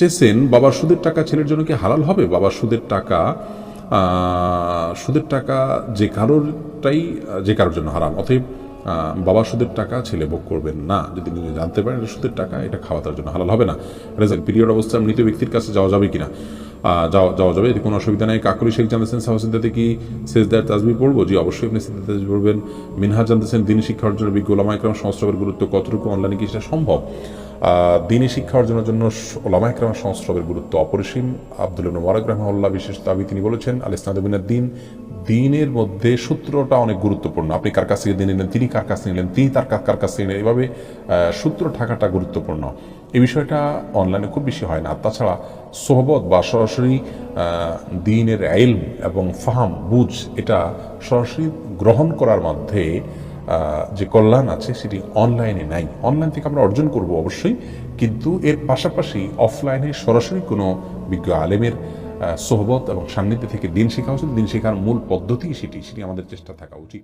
চেয়েছেন, বাবার সুদের টাকা ছেলের জন্য কি হালাল হবে? বাবার সুদের টাকা সুদের টাকা যে কারোরটাই, যে কারোর জন্য হারাম। অতএব বাবার সুদের টাকা ছেলে ভোগ করবেন না। যদি নিজে জানতে পারেন সুদের টাকা, এটা খাওয়া তার জন্য হালাল হবে না। রেজাল্ট পিরিয়ড অবস্থায় মৃত ব্যক্তির কাছে যাওয়া যাবে কিনা। যাওয়া যাওয়া যাবে। এতে কোনো অসুবিধা নেই। কাকুরি শেখ জানতেছেন সাহসিদ্দাতে কি সেজদার তাজবি পড়ব? জি, অবশ্যই আপনি সেজদার তাজবি পড়বেন। মিনহাজ জানতেছেন দিনী শিক্ষা অর্জনের বিজ্ঞ ওলামা একরাম সংস্রবের গুরুত্ব কতটুকু? অনলাইনে কি সেটা সম্ভব? দিনী শিক্ষা অর্জনের জন্য ওলামা একরাম সংস্রবের গুরুত্ব অপরিসীম। আব্দুল মুবারক রহমাল্লাহ বিশেষ দাবি তিনি বলেছেন আল ইসনাদ দিন দিনের মধ্যে সূত্রটা অনেক গুরুত্বপূর্ণ। আপনি কার কাছ থেকে দিন নিলেন তিনি কার কাছ নিলেন তিনি তার কার কাছ থেকে নিলেন এভাবে সূত্র থাকাটা গুরুত্বপূর্ণ। এই বিষয়টা অনলাইনে খুব বেশি হয় না। তাছাড়া সোহবত বা সরাসরি দিনের এলম এবং ফাহাম, বুঝ, এটা সরাসরি গ্রহণ করার মধ্যে যে কল্যাণ আছে সেটি অনলাইনে নাই। অনলাইন থেকে আমরা অর্জন করব অবশ্যই, কিন্তু এর পাশাপাশি অফলাইনে সরাসরি কোনো বিজ্ঞ আলেমের সোহবত এবং সান্নিধ্যে থেকে দিন শেখা উচিত। দিন শেখার মূল পদ্ধতি সেটি সেটি আমাদের চেষ্টা থাকা উচিত।